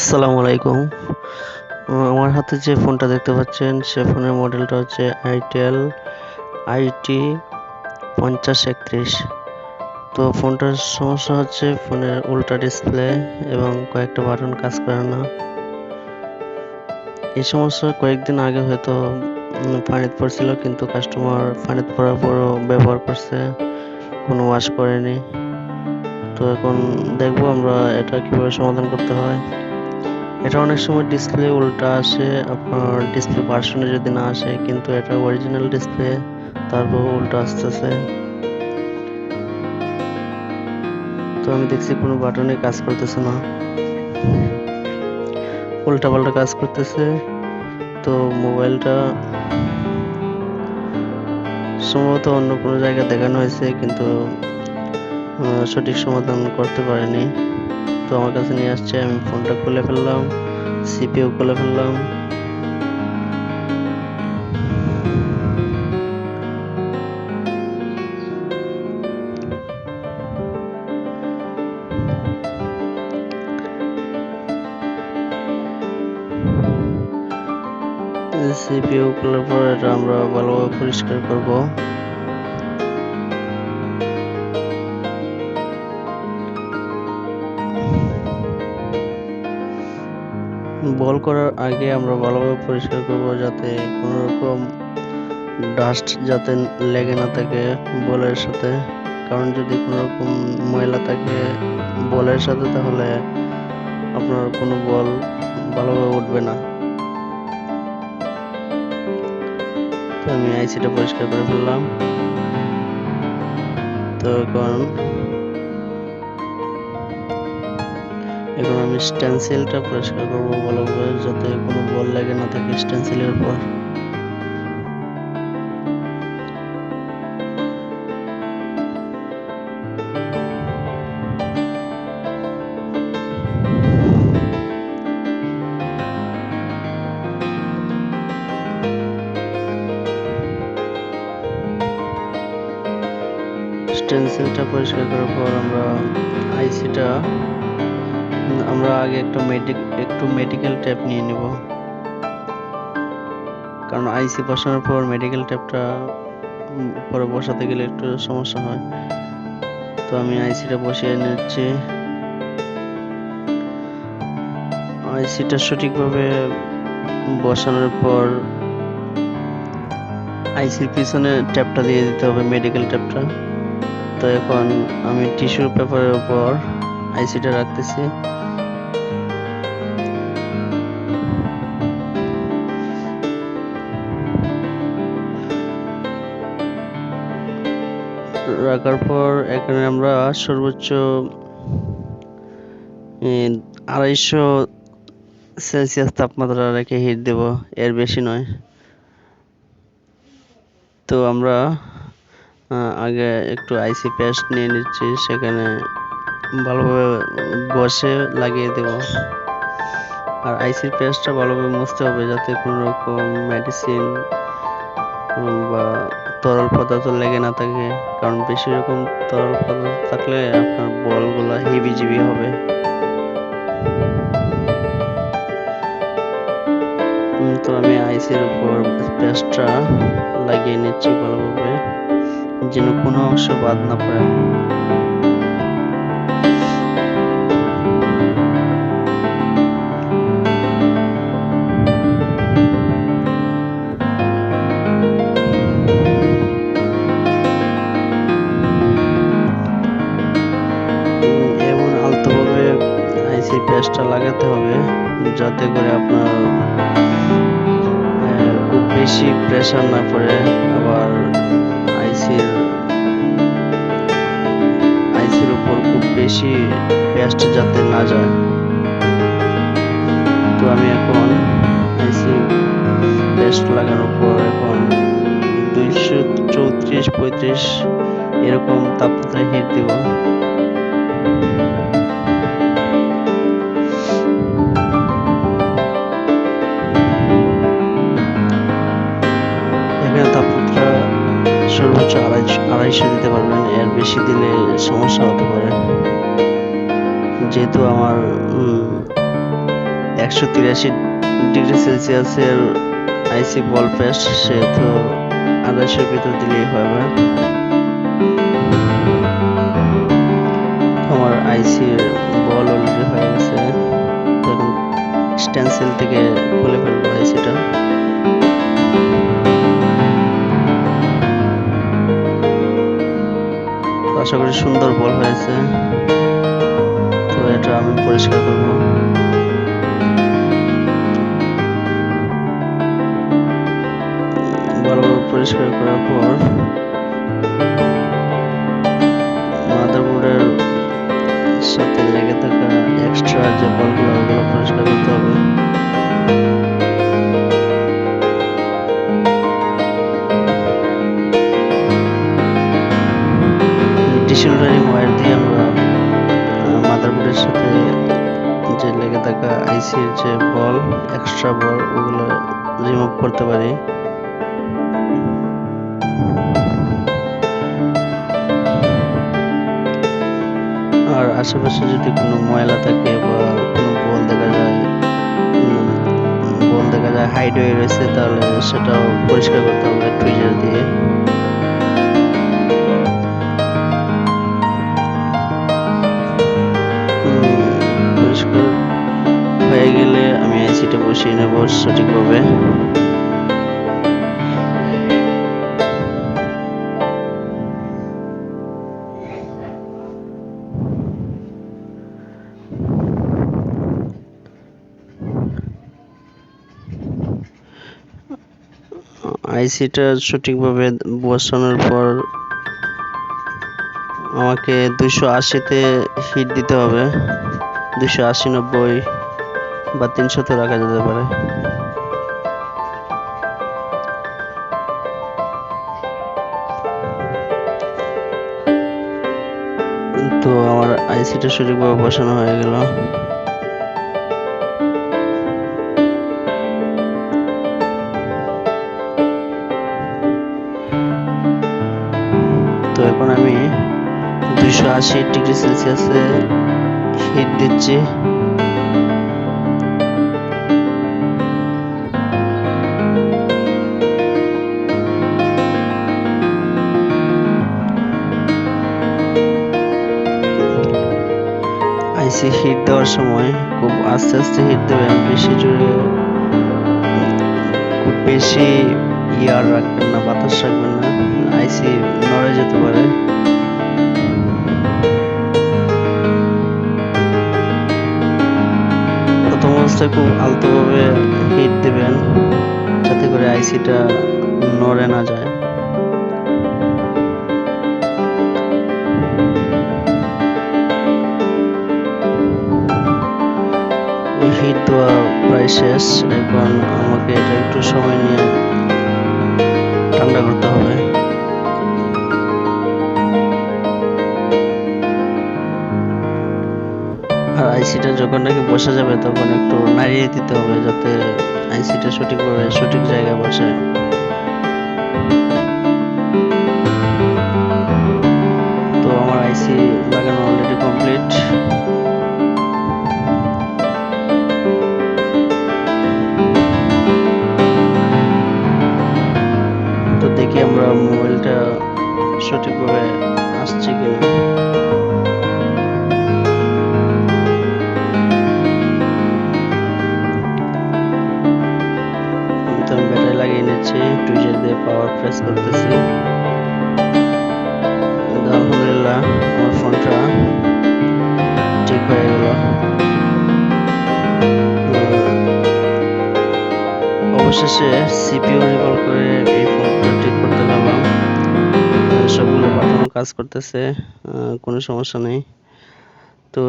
আসসালামু আলাইকুম। আমার হাতে যে ফোনটা দেখতে পাচ্ছেন, সে ফোনের মডেলটা হচ্ছে আইটেল আইটি পঞ্চাশ একত্রিশ। তো ফোনটার সমস্যা হচ্ছে ফোনের উল্টা ডিসপ্লে এবং কয়েকটা বাটন কাজ করে না। এই সমস্যা কয়েকদিন আগে হয়তো ফানিত পড়ছিল, কিন্তু কাস্টমার ফানিত পড়ার পরও ব্যবহার করছে, কোনো ওয়াশ করেনি। তো এখন দেখব আমরা এটা কীভাবে সমাধান করতে হয়। এটা অনেক সময় ডিসপ্লে উল্টা আসে, আপনার ডিসপ্লে ভার্সনে যদি না আসে, কিন্তু এটা অরিজিনাল ডিসপ্লে তারপর উল্টা আসতেছে। তো আমি দেখছি কোনো বাটনে কাজ করতেছে না। উল্টা পাল্টা কাজ করতেছে। তো মোবাইলটা সম্ভবত অন্য কোনো জায়গায় দেখানো হয়েছে, কিন্তু সঠিক সমাধান করতে পারেনি। তো আমার কাছে নিয়ে আসছে, আমি ফোনটা খুলে ফেললাম সিপিও খুলে ফেললাম। সিপিও খোলার পর এটা আমরা ভালোভাবে পরিষ্কার করব। বল করার আগে আমরা ভালোভাবে পরিষ্কার করব যাতে কোনো রকম ডাস্ট যাতে লেগে না থাকে বলের সাথে। কারণ যদি কোনো রকম ময়লা থাকে বলের সাথে, তাহলে আপনার কোনো বল ভালোভাবে উঠবে না। তো আমি আইসিটা পরিষ্কার করে ফেললাম। তো এখন এখন আমি স্টেনসিলটা পরিষ্কার করব ভালোভাবে যাতে কোনো বল লাগে না থাকে স্টেনসিলের উপর স্টেনসিলটা পরিষ্কার করার পর আমরা আইসিটা আমরা আগে একটু মেডিক একটু মেডিকেল ট্যাপ নিয়ে নেব। কারণ আইসি বসানোর পর মেডিকেল ট্যাপটা পরে বসাতে গেলে একটু সমস্যা হয়। তো আমি আইসিটা বসিয়ে নিচ্ছি। আইসিটা সঠিকভাবে বসানোর পর আইসির পিছনে ট্যাপটা দিয়ে দিতে হবে মেডিকেল ট্যাপটা তো এখন আমি টিস্যুর পেপারের উপর আইসিটা রাখতেছি। রাখার পর এখানে আমরা সর্বোচ্চ আড়াইশো সেলসিয়াস তাপমাত্রা রেখে হিট দেব। এর বেশি নয়। তো আমরা আগে একটু আইসি পেস্ট নিয়ে নিচ্ছি, সেখানে ভালোভাবে ঘষে লাগিয়ে দেব। আর আইসির পেস্টটা ভালোভাবে মুছতে হবে যাতে কোনো রকম মেডিসিন বা তরল পদার্থ লেগে না থাকে। কারণ বেশি রকম তরল পদার্থ থাকলে আপনার বলগুলো হিবিজিবি হবে। তো আমি আইসির উপর পেস্টটা লাগিয়ে নিচ্ছি ভালোভাবে, যেন কোনো অংশ বাদ না পড়ে। আইসি লাগাতে হবে যাতে করে আপনার খুব বেশি প্রেশার না পড়ে আবার আইসির আইসির উপর খুব বেশি পেস্ট যাতে না যায়। তো আমি এখন আইসি পেস্ট লাগানোর পর এখন দুইশো চৌত্রিশ পঁয়ত্রিশ এরকম তাপমাত্রায় হিট দিব। আড়াইশো দিতে পারবেন, এর বেশি দিলে সমস্যা হতে পারে। যেহেতু আমার একশো তিরাশি ডিগ্রি সেলসিয়াসের আইসি বল পেস্ট সেহেতু আড়াইশোর ভিতর দিলেই হবে। আমার আইসির বল অলরেডি হয়ে গেছে। এখন স্ট্যান্সেল থেকে খুলে ফেলব আইসিটা আশা করি সুন্দর বল হয়েছে। তো এটা আমি পরিষ্কার করব। ভালোভাবে পরিষ্কার করার পর মাদারবোর্ডের সাথে লেগে থাকা এক্সট্রা যে বলগুলো ওগুলো পরিষ্কার করতে হবে। ডিসেলারি ওয়্যার দিয়ে আমরা মাদারবোর্ডের সাথে যে লেগে থাকা আইসির যে বল এক্সট্রা বল, ওগুলো রিমুভ করতে পারি। আর আশেপাশে যদি কোনো ময়লা থাকে বা কোনো বল দেখা যায় বল দেখা যায় হাইড হয়ে রয়েছে, তাহলে সেটাও পরিষ্কার করতে হবে টুইজার দিয়ে। হয়ে গেলে আমি আইসিটা বসিয়ে নেব সঠিকভাবে। আইসিটা সঠিকভাবে বসানোর পর আমাকে দুশো আশিতে হিট দিতে হবে। দুশো আশি নব্বই বা তিনশোতে রাখা যেতে পারে। তো আমার আইসিটা সঠিকভাবে বসানো হয়ে গেল। তো এখন আমি দুইশো আশি ডিগ্রি সেলসিয়াসে হিট দিচ্ছি। আইসি হিট দেওয়ার সময় খুব আস্তে আস্তে হিট দেবেন বেশি জোরে খুব বেশি ইয়ার রাখবেন না, বাতাস রাখবেন না। আইসি নড়ে যেতে পারে। প্রথম অবস্থায় খুব আলতোভাবে হিট দেবেন, যাতে করে আইসিটা নড়ে না যায়। হিট দেওয়া প্রায় শেষ এখন আমাকে এটা একটু সময় নিয়ে ঠান্ডা করতে হবে। আর আইসিটা যখন নাকি বসা যাবে তখন একটু নাড়িয়ে দিতে হবে যাতে আইসিটা সঠিকভাবে সঠিক জায়গায় বসে। সঠিকভাবে আসছে কিনা। ব্যাটারি লাগিয়ে পাওয়ার আমার ফোনটা ঠিক হয়ে অবশেষে সিপিইউ রিভলভ করে কাজ করতেছে কোনো সমস্যা নেই। তো